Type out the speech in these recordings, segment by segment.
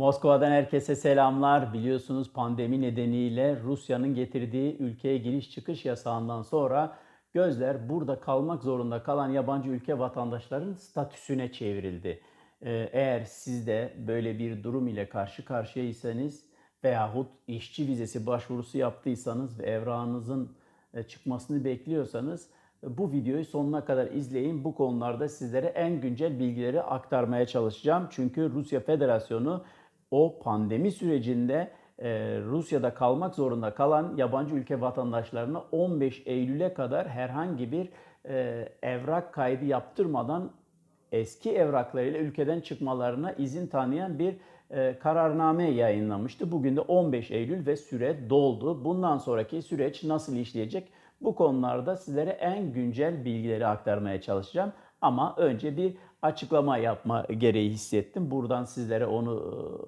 Moskova'dan herkese selamlar. Biliyorsunuz pandemi nedeniyle Rusya'nın getirdiği ülkeye giriş çıkış yasağından sonra gözler burada kalmak zorunda kalan yabancı ülke vatandaşların statüsüne çevrildi. Ee, Eğer siz de böyle bir durum ile karşı karşıyaysanız veyahut işçi vizesi başvurusu yaptıysanız ve evrağınızın e, çıkmasını bekliyorsanız e, bu videoyu sonuna kadar izleyin. Bu konularda sizlere en güncel bilgileri aktarmaya çalışacağım. Çünkü Rusya Federasyonu o pandemi sürecinde e, Rusya'da kalmak zorunda kalan yabancı ülke vatandaşlarına 15 Eylül'e kadar herhangi bir e, evrak kaydı yaptırmadan eski evraklarıyla ülkeden çıkmalarına izin tanıyan bir e, kararname yayınlamıştı. Bugün de 15 Eylül ve süre doldu. Bundan sonraki süreç nasıl işleyecek? Bu konularda sizlere en güncel bilgileri aktarmaya çalışacağım. Ama önce bir açıklama yapma gereği hissettim. Buradan sizlere onu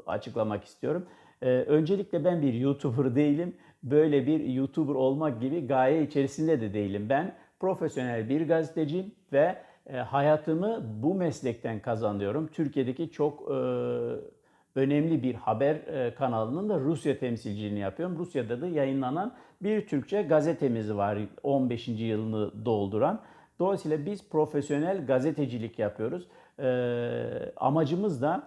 e, açıklamak istiyorum. E, Öncelikle ben bir YouTuber değilim. Böyle bir YouTuber olmak gibi gaye içerisinde de değilim. Ben profesyonel bir gazeteciyim ve e, hayatımı bu meslekten kazanıyorum. Türkiye'deki çok önemli bir haber kanalının da Rusya temsilciliğini yapıyorum. Rusya'da da yayınlanan bir Türkçe gazetemiz var 15. yılını dolduran. Dolayısıyla biz profesyonel gazetecilik yapıyoruz. E, amacımız da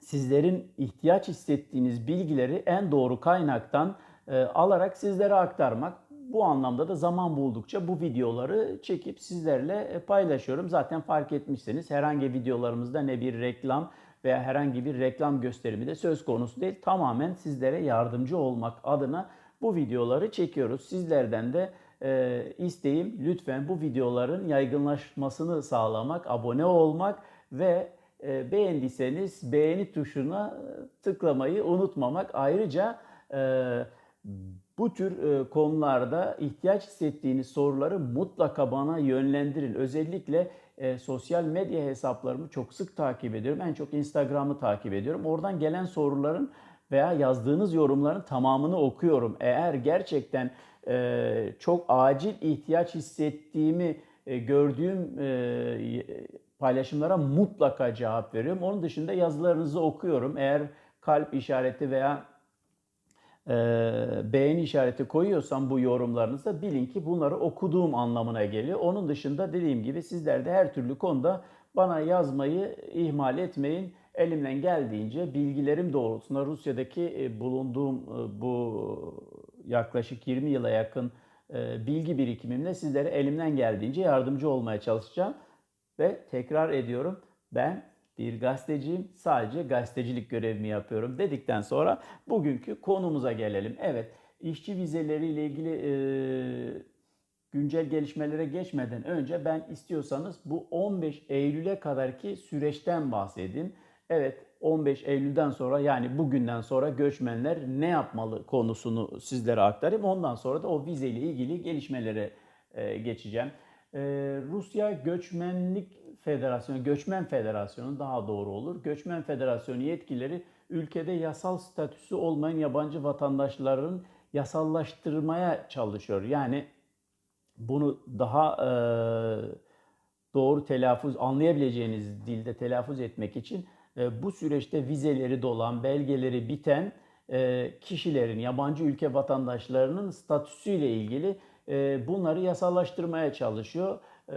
sizlerin ihtiyaç hissettiğiniz bilgileri en doğru kaynaktan e, alarak sizlere aktarmak. Bu anlamda da zaman buldukça bu videoları çekip sizlerle e, paylaşıyorum. Zaten fark etmişseniz herhangi videolarımızda ne bir reklam veya herhangi bir reklam gösterimi de söz konusu değil. Tamamen sizlere yardımcı olmak adına bu videoları çekiyoruz. Sizlerden de e, isteğim lütfen bu videoların yaygınlaşmasını sağlamak, abone olmak ve e, beğendiyseniz beğeni tuşuna tıklamayı unutmamak. Ayrıca e, bu tür e, konularda ihtiyaç hissettiğiniz soruları mutlaka bana yönlendirin. Özellikle e, sosyal medya hesaplarımı çok sık takip ediyorum. En çok Instagram'ı takip ediyorum. Oradan gelen soruların veya yazdığınız yorumların tamamını okuyorum. Eğer gerçekten çok acil ihtiyaç hissettiğimi e, gördüğüm e, paylaşımlara mutlaka cevap veriyorum. Onun dışında yazılarınızı okuyorum. Eğer kalp işareti veya e, beğeni işareti koyuyorsam bu yorumlarınızda bilin ki bunları okuduğum anlamına geliyor. Onun dışında dediğim gibi sizler de her türlü konuda bana yazmayı ihmal etmeyin. Elimden geldiğince bilgilerim doğrultusunda Rusya'daki e, bulunduğum bu yaklaşık 20 yıla yakın e, bilgi birikimimle sizlere elimden geldiğince yardımcı olmaya çalışacağım. Ve tekrar ediyorum ben bir gazeteciyim. Sadece gazetecilik görevimi yapıyorum dedikten sonra bugünkü konumuza gelelim. Evet işçi vizeleriyle ilgili e, güncel gelişmelere geçmeden önce ben istiyorsanız bu 15 Eylül'e kadarki süreçten bahsedeyim. Evet 15 Eylül'den sonra yani bugünden sonra göçmenler ne yapmalı konusunu sizlere aktarayım. Ondan sonra da o vizeyle ilgili gelişmelere e, geçeceğim. E, Rusya Göçmenlik Federasyonu, Göçmen Federasyonu daha doğru olur. Göçmen Federasyonu yetkileri ülkede yasal statüsü olmayan yabancı vatandaşların yasallaştırmaya çalışıyor. Yani bunu daha e, doğru telaffuz anlayabileceğiniz dilde telaffuz etmek için bu süreçte vizeleri dolan, belgeleri biten e, kişilerin, yabancı ülke vatandaşlarının statüsüyle ilgili e, bunları yasallaştırmaya çalışıyor. E,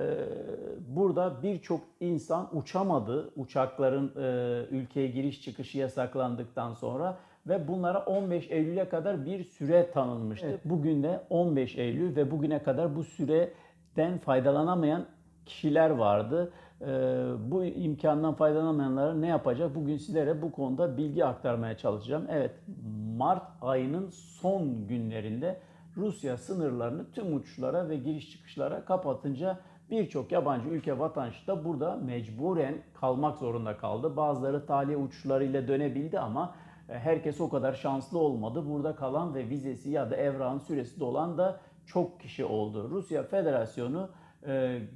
burada birçok insan uçamadı uçakların e, ülkeye giriş çıkışı yasaklandıktan sonra ve bunlara 15 Eylül'e kadar bir süre tanınmıştı. Evet. Bugün de 15 Eylül ve bugüne kadar bu süreden faydalanamayan kişiler vardı. Bu imkandan faydalanamayanlar ne yapacak? Bugün sizlere bu konuda bilgi aktarmaya çalışacağım. Evet, Mart ayının son günlerinde Rusya sınırlarını tüm uçuşlara ve giriş çıkışlara kapatınca birçok yabancı ülke vatandaşı da burada mecburen kalmak zorunda kaldı. Bazıları tahliye uçuşlarıyla dönebildi ama e, herkes o kadar şanslı olmadı. Burada kalan ve vizesi ya da evrağın süresi dolan da çok kişi oldu. Rusya Federasyonu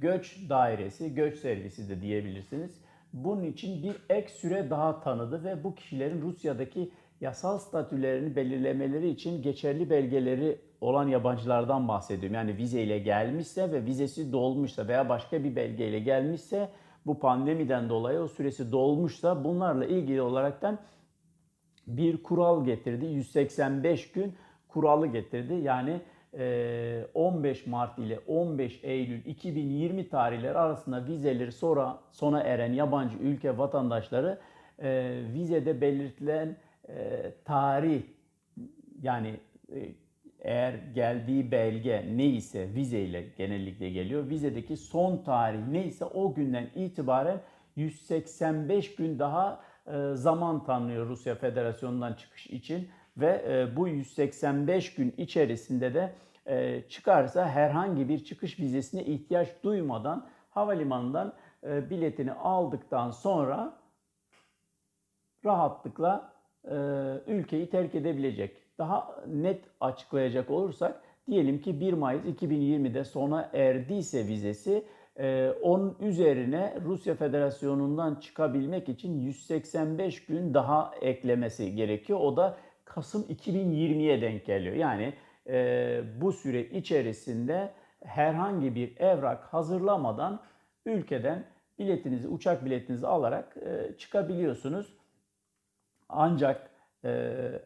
göç dairesi, göç servisi de diyebilirsiniz. Bunun için bir ek süre daha tanıdı ve bu kişilerin Rusya'daki yasal statülerini belirlemeleri için geçerli belgeleri olan yabancılardan bahsediyorum. Yani vizeyle gelmişse ve vizesi dolmuşsa veya başka bir belgeyle gelmişse bu pandemiden dolayı o süresi dolmuşsa bunlarla ilgili olaraktan bir kural getirdi. 185 gün kuralı getirdi. Yani 15 Mart ile 15 Eylül 2020 tarihleri arasında vizeleri sonra sona eren yabancı ülke vatandaşları vizede belirtilen tarih yani eğer geldiği belge neyse vizeyle genellikle geliyor. Vizedeki son tarih neyse o günden itibaren 185 gün daha e, zaman tanıyor Rusya Federasyonu'ndan çıkış için ve e, bu 185 gün içerisinde de e, çıkarsa herhangi bir çıkış vizesine ihtiyaç duymadan havalimanından biletini aldıktan sonra rahatlıkla ülkeyi terk edebilecek. Daha net açıklayacak olursak diyelim ki 1 Mayıs 2020'de sona erdiyse vizesi onun üzerine Rusya Federasyonu'ndan çıkabilmek için 185 gün daha eklemesi gerekiyor. O da Kasım 2020'ye denk geliyor. Yani e, bu süre içerisinde herhangi bir evrak hazırlamadan ülkeden biletinizi, uçak biletinizi alarak e, çıkabiliyorsunuz. Ancak e,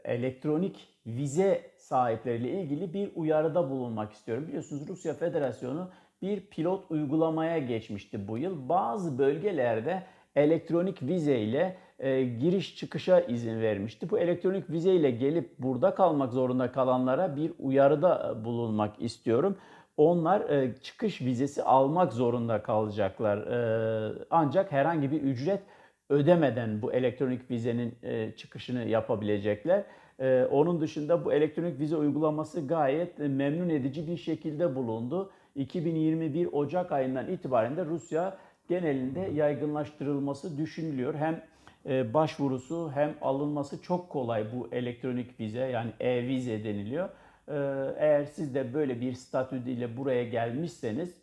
elektronik vize sahipleriyle ilgili bir uyarıda bulunmak istiyorum. Biliyorsunuz Rusya Federasyonu bir pilot uygulamaya geçmişti bu yıl. Bazı bölgelerde elektronik vize ile e, giriş çıkışa izin vermişti. Bu elektronik vize ile gelip burada kalmak zorunda kalanlara bir uyarıda bulunmak istiyorum. Onlar e, çıkış vizesi almak zorunda kalacaklar. E, ancak herhangi bir ücret ödemeden bu elektronik vizenin e, çıkışını yapabilecekler. E, onun dışında bu elektronik vize uygulaması gayet memnun edici bir şekilde bulundu. 2021 Ocak ayından itibaren de Rusya genelinde yaygınlaştırılması düşünülüyor. Hem e, başvurusu hem alınması çok kolay bu elektronik vize yani e-vize deniliyor. E, eğer siz de böyle bir statüyle buraya gelmişseniz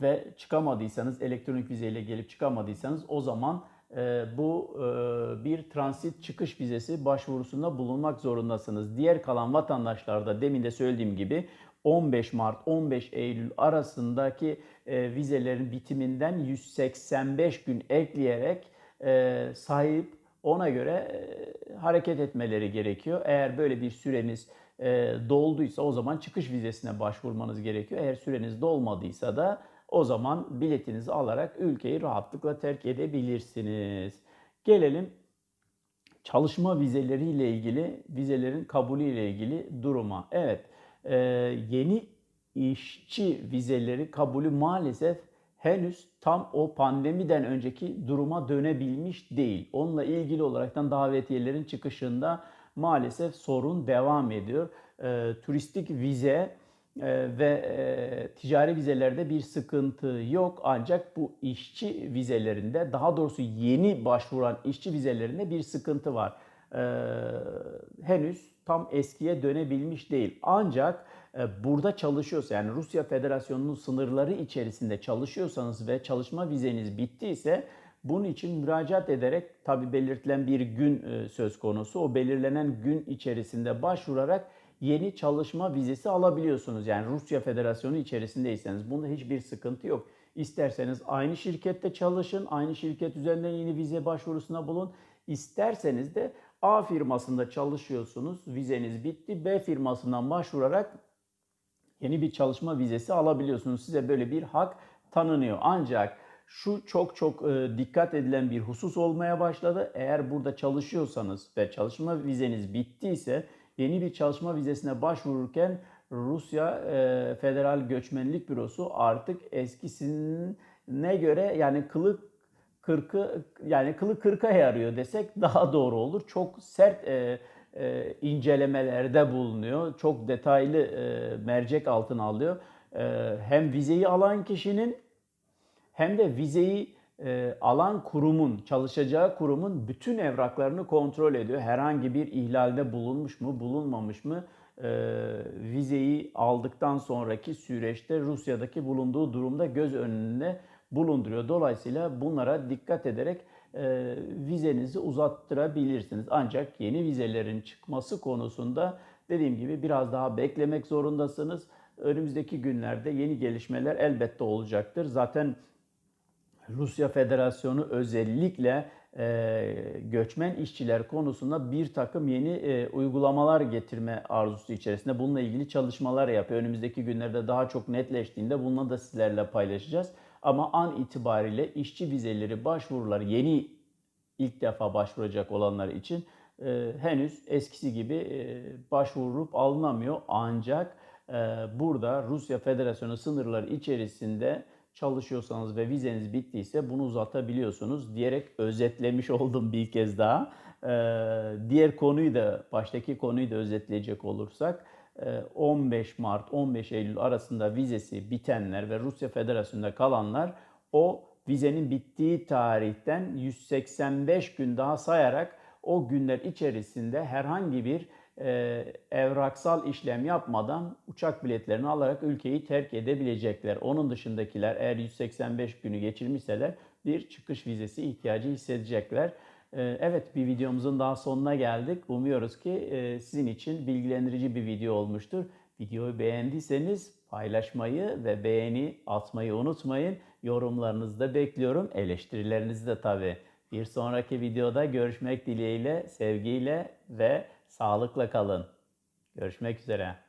ve çıkamadıysanız elektronik vizeyle gelip çıkamadıysanız o zaman e, bu bir transit çıkış vizesi başvurusunda bulunmak zorundasınız. Diğer kalan vatandaşlar da demin de söylediğim gibi 15 Mart 15 Eylül arasındaki e, vizelerin bitiminden 185 gün ekleyerek e, sahip ona göre e, hareket etmeleri gerekiyor. Eğer böyle bir süreniz e, dolduysa o zaman çıkış vizesine başvurmanız gerekiyor. Eğer süreniz dolmadıysa da o zaman biletinizi alarak ülkeyi rahatlıkla terk edebilirsiniz. Gelelim çalışma vizeleriyle ilgili, vizelerin kabulü ile ilgili duruma. Evet, e, yeni işçi vizeleri kabulü maalesef henüz tam o pandemiden önceki duruma dönebilmiş değil. Onunla ilgili olaraktan davetiyelerin çıkışında maalesef sorun devam ediyor. E, turistik vize e, ve e, ticari vizelerde bir sıkıntı yok ancak bu işçi vizelerinde daha doğrusu yeni başvuran işçi vizelerinde bir sıkıntı var. E, henüz tam eskiye dönebilmiş değil. Ancak e, burada çalışıyorsa yani Rusya Federasyonu'nun sınırları içerisinde çalışıyorsanız ve çalışma vizeniz bittiyse bunun için müracaat ederek tabi belirtilen bir gün e, söz konusu. O belirlenen gün içerisinde başvurarak yeni çalışma vizesi alabiliyorsunuz. Yani Rusya Federasyonu içerisindeyseniz bunda hiçbir sıkıntı yok. İsterseniz aynı şirkette çalışın, aynı şirket üzerinden yeni vize başvurusuna bulun. İsterseniz de A firmasında çalışıyorsunuz, vizeniz bitti. B firmasından başvurarak yeni bir çalışma vizesi alabiliyorsunuz. Size böyle bir hak tanınıyor. Ancak şu çok çok e, dikkat edilen bir husus olmaya başladı. Eğer burada çalışıyorsanız ve çalışma vizeniz bittiyse yeni bir çalışma vizesine başvururken Rusya e, Federal Göçmenlik Bürosu artık eskisine göre yani kılık kırkı yani kılı kırka yarıyor desek daha doğru olur. Çok sert e, e, incelemelerde bulunuyor. Çok detaylı e, mercek altına alıyor. E, hem vizeyi alan kişinin hem de vizeyi e, alan kurumun, çalışacağı kurumun bütün evraklarını kontrol ediyor. Herhangi bir ihlalde bulunmuş mu, bulunmamış mı? E, vizeyi aldıktan sonraki süreçte Rusya'daki bulunduğu durumda göz önünde bulunduruyor. Dolayısıyla bunlara dikkat ederek e, vizenizi uzattırabilirsiniz. Ancak yeni vizelerin çıkması konusunda dediğim gibi biraz daha beklemek zorundasınız. Önümüzdeki günlerde yeni gelişmeler elbette olacaktır. Zaten Rusya Federasyonu özellikle e, göçmen işçiler konusunda bir takım yeni e, uygulamalar getirme arzusu içerisinde. Bununla ilgili çalışmalar yapıyor. Önümüzdeki günlerde daha çok netleştiğinde bununla da sizlerle paylaşacağız. Ama an itibariyle işçi vizeleri başvuruları yeni ilk defa başvuracak olanlar için e, henüz eskisi gibi e, başvurup alınamıyor. Ancak e, burada Rusya Federasyonu sınırları içerisinde çalışıyorsanız ve vizeniz bittiyse bunu uzatabiliyorsunuz diyerek özetlemiş oldum bir kez daha. E, diğer konuyu da baştaki konuyu da özetleyecek olursak 15 Mart 15 Eylül arasında vizesi bitenler ve Rusya Federasyonu'nda kalanlar o vizenin bittiği tarihten 185 gün daha sayarak o günler içerisinde herhangi bir e, evraksal işlem yapmadan uçak biletlerini alarak ülkeyi terk edebilecekler. Onun dışındakiler eğer 185 günü geçirmişseler bir çıkış vizesi ihtiyacı hissedecekler. E, evet bir videomuzun daha sonuna geldik. Umuyoruz ki e, sizin için bilgilendirici bir video olmuştur. Videoyu beğendiyseniz paylaşmayı ve beğeni atmayı unutmayın. Yorumlarınızı da bekliyorum. Eleştirilerinizi de tabii. Bir sonraki videoda görüşmek dileğiyle, sevgiyle ve sağlıkla kalın. Görüşmek üzere.